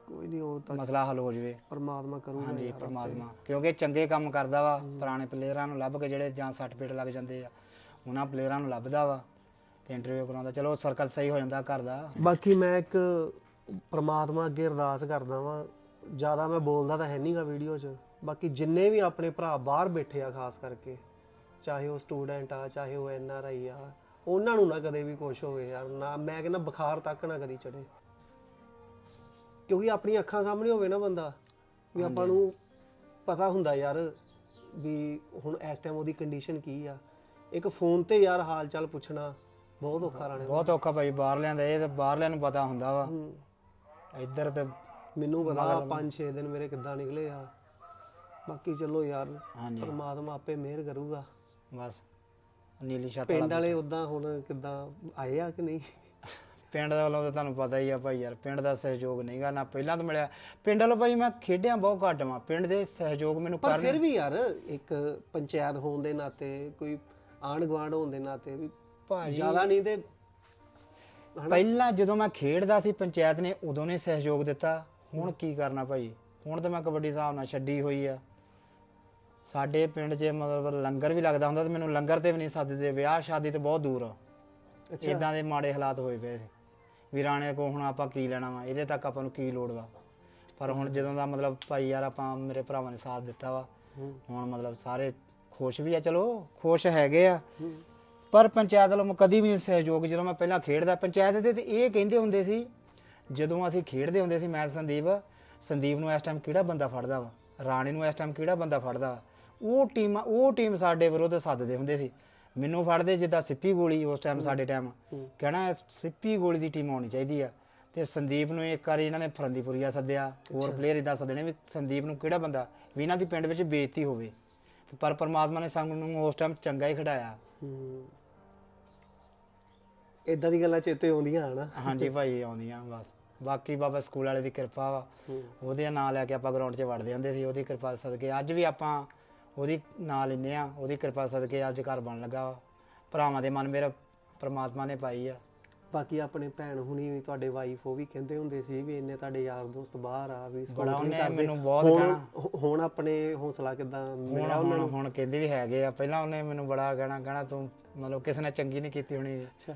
ਕੋਈ ਨਹੀਂ ਉਹ ਤਾਂ ਮਸਲਾ ਹੱਲ ਹੋ ਜਾਵੇ। ਪਰਮਾਤਮਾ ਕਰੂਗਾ ਹਾਂਜੀ ਯਾਰ ਪਰਮਾਤਮਾ। ਕਿਉਂਕਿ ਚੰਗੇ ਕੰਮ ਕਰਦਾ ਵਾ ਪੁਰਾਣੇ ਪਲੇਅਰਾਂ ਨੂੰ ਲੱਭ ਕੇ ਜਿਹੜੇ ਜਾਂ ਸੱਟ ਪੇਟ ਲੱਗ ਜਾਂਦੇ ਆ ਉਹਨਾਂ ਪਲੇਅਰਾਂ ਨੂੰ ਲੱਭਦਾ ਵਾ ਤੇ ਇੰਟਰਵਿਊ ਕਰਾਉਂਦਾ। ਚਲੋ ਸਰਕਲ ਸਹੀ ਹੋ ਜਾਂਦਾ ਘਰ ਦਾ। ਬਾਕੀ ਮੈਂ ਇੱਕ ਪ੍ਰਮਾਤਮਾ ਅੱਗੇ ਅਰਦਾਸ ਕਰਦਾ ਵਾਂ ਜ਼ਿਆਦਾ ਮੈਂ ਬੋਲਦਾ ਤਾਂ ਹੈ ਨਹੀਂਗਾ ਵੀਡੀਓ 'ਚ। ਬਾਕੀ ਜਿੰਨੇ ਵੀ ਆਪਣੇ ਭਰਾ ਬਾਹਰ ਬੈਠੇ ਆ ਖਾਸ ਕਰਕੇ ਚਾਹੇ ਉਹ ਸਟੂਡੈਂਟ ਆ ਚਾਹੇ ਉਹ ਐਨ ਆਰ ਆਈ ਆ ਉਹਨਾਂ ਨੂੰ ਨਾ ਕਦੇ ਵੀ ਕੁਝ ਹੋਵੇ ਯਾਰ ਨਾ ਮੈਂ ਕਹਿੰਦਾ ਬੁਖਾਰ ਤੱਕ ਨਾ ਕਦੀ ਚੜੇ ਕਿਉਂਕਿ ਆਪਣੀ ਅੱਖਾਂ ਸਾਹਮਣੇ ਹੋਵੇ ਨਾ ਬੰਦਾ ਵੀ ਆਪਾਂ ਨੂੰ ਪਤਾ ਹੁੰਦਾ ਯਾਰ ਵੀ ਹੁਣ ਇਸ ਟਾਈਮ ਉਹਦੀ ਕੰਡੀਸ਼ਨ ਕੀ ਆ। ਇੱਕ ਫੋਨ ਤੇ ਯਾਰ ਹਾਲ ਚਾਲ ਪੁੱਛਣਾ ਬਹੁਤ ਔਖਾ ਰਾਣੇ ਬਹੁਤ ਔਖਾ ਭਾਈ ਬਾਹਰਲਿਆਂ ਦਾ ਇਹ ਤਾਂ ਬਾਹਰਲਿਆਂ ਨੂੰ ਪਤਾ ਹੁੰਦਾ ਵਾ। ਇੱਧਰ ਤੇ ਮੈਨੂੰ ਪਤਾ 5-6 ਦਿਨ ਮੇਰੇ ਕਿੱਦਾਂ ਨਿਕਲੇ ਆ। ਬਾਕੀ ਚਲੋ ਯਾਰ ਪਰਮਾਤਮਾ ਆਪੇ ਮਿਹਰ ਕਰੂਗਾ। ਬਸ ਨੀਲੀ ਛੱਤ ਪਿੰਡ ਵਾਲੇ ਉਦਾਂ ਹੁਣ ਕਿੱਦਾਂ ਆਏ ਆ ਕਿ ਨਹੀਂ? ਪਿੰਡ ਦਾ ਵੱਲੋਂ ਤਾਂ ਤੁਹਾਨੂੰ ਪਤਾ ਹੀ ਆ ਭਾਈ ਯਾਰ ਪਿੰਡ ਦਾ ਸਹਿਯੋਗ ਨਹੀਂਗਾ ਨਾ ਪਹਿਲਾਂ ਤੋਂ ਮਿਲਿਆ। ਪਿੰਡ ਵੱਲੋਂ ਭਾਈ ਮੈਂ ਖੇਡਿਆ ਬਹੁਤ ਘੱਟ ਵਾਂ ਪਿੰਡ ਦੇ ਸਹਿਯੋਗ ਮੈਨੂੰ ਪਰ ਫਿਰ ਵੀ ਯਾਰ ਇੱਕ ਪੰਚਾਇਤ ਹੋਣ ਦੇ ਨਾਤੇ ਕੋਈ ਆਂਢ ਗੁਆਂਢ ਹੋਣ ਦੇ ਨਾਤੇ ਵੀ ਭਾਜੀ ਜ਼ਿਆਦਾ ਨਹੀਂ ਤੇ ਪਹਿਲਾਂ ਜਦੋਂ ਮੈਂ ਖੇਡਦਾ ਸੀ ਪੰਚਾਇਤ ਨੇ ਉਦੋਂ ਨੇ ਸਹਿਯੋਗ ਦਿੱਤਾ। ਹੁਣ ਕੀ ਕਰਨਾ ਭਾਈ? ਹੁਣ ਤਾਂ ਮੈਂ ਕਬੱਡੀ ਹਿਸਾਬ ਨਾਲ ਛੱਡੀ ਹੋਈ ਆ। ਸਾਡੇ ਪਿੰਡ 'ਚ ਮਤਲਬ ਲੰਗਰ ਵੀ ਲੱਗਦਾ ਹੁੰਦਾ ਤੇ ਮੈਨੂੰ ਲੰਗਰ ਤੇ ਵੀ ਨਹੀਂ ਸੱਦਦੇ ਵਿਆਹ ਸ਼ਾਦੀ ਤੇ ਬਹੁਤ ਦੂਰ ਆ। ਇਦਾਂ ਦੇ ਮਾੜੇ ਹਾਲਾਤ ਹੋਏ ਪਏ ਸੀ। ਵੀਰਾਣੇ ਕੋ ਹੁਣ ਆਪਾਂ ਕੀ ਲੈਣਾ ਵਾ ਇਹਦੇ ਤੱਕ ਆਪਾਂ ਨੂੰ ਕੀ ਲੋੜ ਵਾ? ਪਰ ਹੁਣ ਜਦੋਂ ਦਾ ਮਤਲਬ ਭਾਈ ਯਾਰ ਆਪਾਂ ਮੇਰੇ ਭਰਾਵਾਂ ਨੇ ਸਾਥ ਦਿੱਤਾ ਵਾ। ਹੁਣ ਮਤਲਬ ਸਾਰੇ ਖੁਸ਼ ਵੀ ਆ ਚਲੋ ਖੁਸ਼ ਹੈਗੇ ਆ। ਪਰ ਪੰਚਾਇਤ ਵੱਲੋਂ ਕਦੀ ਵੀ ਨਹੀਂ ਸਹਿਯੋਗ ਜਦੋਂ ਮੈਂ ਪਹਿਲਾਂ ਖੇਡਦਾ ਪੰਚਾਇਤ ਦੇ ਤੇ ਇਹ ਕਹਿੰਦੇ ਹੁੰਦੇ ਸੀ ਜਦੋਂ ਅਸੀਂ ਖੇਡਦੇ ਹੁੰਦੇ ਸੀ ਮੈਂ ਤੇ ਸੰਦੀਪ ਸੰਦੀਪ ਨੂੰ ਇਸ ਟਾਈਮ ਕਿਹੜਾ ਬੰਦਾ ਫੜਦਾ ਵਾ? ਰਾਣੇ ਨੂੰ ਇਸ ਟਾਈਮ ਕਿਹੜਾ ਬੰਦਾ ਫੜਦਾ ਵਾ? ਉਹ ਟੀਮ ਉਹ ਟੀਮ ਸਾਡੇ ਵਿਰੁੱਧ ਸੱਦਦੇ ਹੁੰਦੇ ਸੀ। ਮੈਨੂੰ ਫੜਦੇ ਜਿੱਦਾਂ ਸਿੱਪੀ ਗੋਲੀ ਉਸ ਟਾਈਮ ਸਾਡੇ ਟਾਈਮ ਕਹਿਣਾ ਸਿੱਪੀ ਗੋਲੀ ਦੀ ਟੀਮ ਆਉਣੀ ਚਾਹੀਦੀ ਆ। ਤੇ ਸੰਦੀਪ ਨੂੰ ਇੱਕ ਵਾਰੀ ਇਹਨਾਂ ਨੇ ਫਰੰਦੀਪੁਰੀਆ ਸੱਦਿਆ। ਹੋਰ ਪਲੇਅਰ ਇਦਾਂ ਸੱਦਣੇ ਵੀ ਸੰਦੀਪ ਨੂੰ ਕਿਹੜਾ ਬੰਦਾ ਵੀ ਇਹਨਾਂ ਦੀ ਪਿੰਡ ਵਿੱਚ ਬੇਇੱਜ਼ਤੀ ਹੋਵੇ। ਪਰ ਪਰਮਾਤਮਾ ਨੇ ਸਾਨੂੰ ਉਸ ਟਾਈਮ ਚੰਗਾ ਹੀ ਖਿਡਾਇਆ। ਹੂੰ। ਇਦਾਂ ਦੀ ਗੱਲਾਂ ਚੇਤੇ ਆਉਂਦੀਆਂ ਹਨਾ। ਹਾਂਜੀ ਭਾਈ ਆਉਂਦੀਆਂ ਬਸ। ਬਾਕੀ ਬਾਬਾ ਸਕੂਲ ਵਾਲੇ ਦੀ ਕਿਰਪਾ ਵਾ। ਉਹਦੇ ਨਾਂ ਲੈ ਕੇ ਆਪਾਂ ਗਰਾਊਂਡ 'ਚ ਵੜਦੇ ਹੁੰਦੇ ਸੀ। ਉਹਦੀ ਕਿਰਪਾ ਸਦਕੇ। ਅੱਜ ਵੀ ਆਪਾਂ ਉਹਦੀ ਨਾਂ ਲੈਂਦੇ ਆ ਉਹਦੀ ਕਿਰਪਾ ਸਦਕੇ ਅੱਜ ਘਰ ਬਣ ਲੱਗਾ ਵਾ। ਭਰਾਵਾਂ ਦੇ ਮਨ ਮੇਰਾ ਪ੍ਰਮਾਤਮਾ ਨੇ ਪਾਈ ਆ। ਬਾਕੀ ਆਪਣੇ ਭੈਣ ਹੁਣੀ ਵੀ ਤੁਹਾਡੇ ਵਾਈਫ ਉਹ ਵੀ ਕਹਿੰਦੇ ਹੁੰਦੇ ਸੀ ਵੀ ਇੰਨੇ ਤੁਹਾਡੇ ਯਾਰ ਦੋਸਤ ਬਾਹਰ ਆ ਵੀ support ਬੜਾ ਨਹੀਂ ਉਹਨੇ ਕਰਦੇ। ਮੈਨੂੰ ਬਹੁਤ ਹੁਣ- ਕਹਿਣਾ। ਹੁਣ ਆਪਣੇ ਹੌਸਲਾ ਕਿਦਾਂ ਹੁਣ ਮਿਲਿਆ ਉਹਨਾਂ ਹੁਣ ਨੂੰ? ਹੁਣ ਕਹਿੰਦੇ ਵੀ ਹੈਗੇ ਆ। ਪਹਿਲਾਂ ਉਹਨੇ ਮੈਨੂੰ ਬੜਾ ਕਹਿਣਾ ਕਹਿਣਾ ਤੂੰ ਮਤਲਬ ਕਿਸੇ ਨੇ ਚੰਗੀ ਨਹੀਂ ਕੀਤੀ ਹੋਣੀ। ਅੱਛਾ।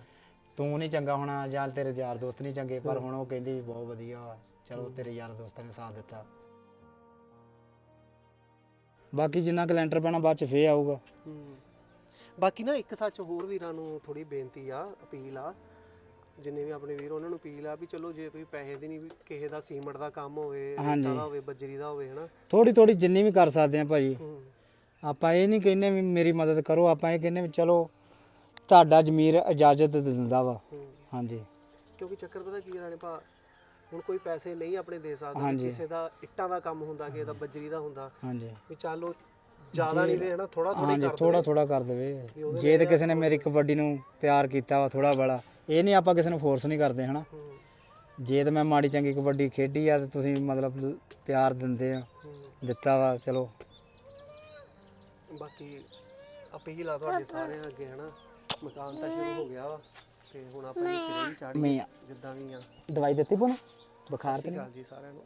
ਤੂੰ ਨਹੀਂ ਚੰਗਾ ਹੋਣਾ ਜਾਂ ਤੇਰੇ ਯਾਰ ਦੋਸਤ ਨਹੀਂ ਚੰਗੇ ਪਰ ਹੁਣ ਉਹ ਕਹਿੰਦੀ ਵੀ ਬਹੁਤ ਵਧੀਆ ਵਾ। ਚਲੋ ਤੇਰੇ ਯਾਰ ਦੋਸਤਾਂ ਨੇ ਸਾਥ ਦਿੱਤਾ। ਬਾਕੀ ਜਿੰਨਾ ਕੁ ਲੈਂਟਰ ਪੈਣਾ ਬਾਅਦ ਚ ਫੇਰ ਆਊਗਾ। ਹੂੰ। ਬਾਕੀ ਨਾ ਇੱਕ ਸੱਚ ਹੋਰ ਵੀਰਾਂ ਨੂੰ ਥੋੜੀ ਬੇਨਤੀ ਆ ਅਪੀਲ ਆ। ਜਿੰਨੇ ਵੀ ਆਪਣੇ ਵੀਰ ਉਹਨਾਂ ਨੂੰ ਅਪੀਲ ਆ ਵੀ ਚਲੋ ਜੇ ਕੋਈ ਪੈਸੇ ਦੀ ਨਹੀਂ ਕਿਸੇ ਦਾ ਸੀਮਟ ਦਾ ਕੰਮ ਹੋਵੇ ਹਾਂਜੀ। ਰੇਤਾ ਦਾ ਹੋਵੇ ਬੱਜਰੀ ਦਾ ਹੋਵੇ ਹਨਾ। ਥੋੜੀ ਥੋੜੀ ਜਿੰਨੀ ਵੀ ਕਰ ਸਕਦੇ ਆ ਭਾਜੀ। ਹੂੰ। ਆਪਾਂ ਇਹ ਨਹੀਂ ਕਹਿੰਨੇ ਵੀ ਮੇਰੀ ਮਦਦ ਕਰੋ ਆਪਾਂ ਇਹ ਕਹਿੰਨੇ ਵੀ ਚਲੋ ਤੁਹਾਡਾ ਜ਼ਮੀਰ ਇਜਾਜ਼ਤ ਦਿੰਦਾ ਵਾ। ਹੂੰ। ਹਾਂਜੀ। ਕਿਉਂਕਿ ਚੱਕਰ ਪਤਾ ਕੀ ਰਾਣੇ ਭਾ ਹੁਣ ਕੋਈ ਪੈਸੇ ਨਹੀਂ ਆਪਣੇ ਦੇ ਸਕਦਾ ਹਾਂਜੀ। ਕਿਸੇ ਦਾ ਇੱਟਾਂ ਦਾ ਕੰਮ ਹੁੰਦਾ ਕਿਸੇ ਦਾ ਬੱਜਰੀ ਦਾ ਹੁੰਦਾ ਹਾਂਜੀ। ਵੀ ਚੱਲੋ ਜ਼ਿਆਦਾ ਨਹੀਂ ਦੇ ਹਨਾ ਥੋੜਾ ਥੋੜਾ ਹਾਂਜੀ ਕਰ ਥੋੜਾ ਥੋੜਾ ਕਰ ਦੇਵੇ। ਜੇ ਤੇ ਕਿਸੇ ਨੇ ਮੇਰੀ ਕਬੱਡੀ ਨੂੰ ਪਿਆਰ ਕੀਤਾ ਵਾ ਥੋੜਾ ਬੜਾ ਇਹ ਨਹੀਂ ਆਪਾਂ ਕਿਸੇ ਨੂੰ ਫੋਰਸ ਨਹੀਂ ਕਰਦੇ ਹਨਾ? ਹੂੰ। ਜੇ ਤੇ ਮੈਂ ਮਾੜੀ ਚੰਗੀ ਕਬੱਡੀ ਖੇਡੀ ਆ ਤੇ ਤੁਸੀਂ ਮਤਲਬ ਲ- ਪਿਆਰ ਦਿੰਦੇ ਆ ਹੂੰ। ਦਿੱਤਾ ਵਾ ਚਲੋ। ਬਾਕੀ ਅਪੀਲ ਆ ਤੁਹਾਡੇ ਸਾਰਿਆਂ ਅੱਗੇ ਹਨਾ? ਮਕਾਨ ਤਾਂ ਸ਼ੁਰੂ ਹੋ ਗਿਆ ਵਾ ਤੇ ਹੁਣ ਆਪਾਂ ਸਿਰੇ ਵੀ ਚਾੜੀ ਜਿੱਦਾਂ ਵੀ ਆ। ਦਵਾਈ ਦਿੱਤੀ ਪੁਣ ਸਤਿ ਸ਼੍ਰੀ ਅਕਾਲ ਜੀ ਸਾਰਿਆਂ ਨੂੰ।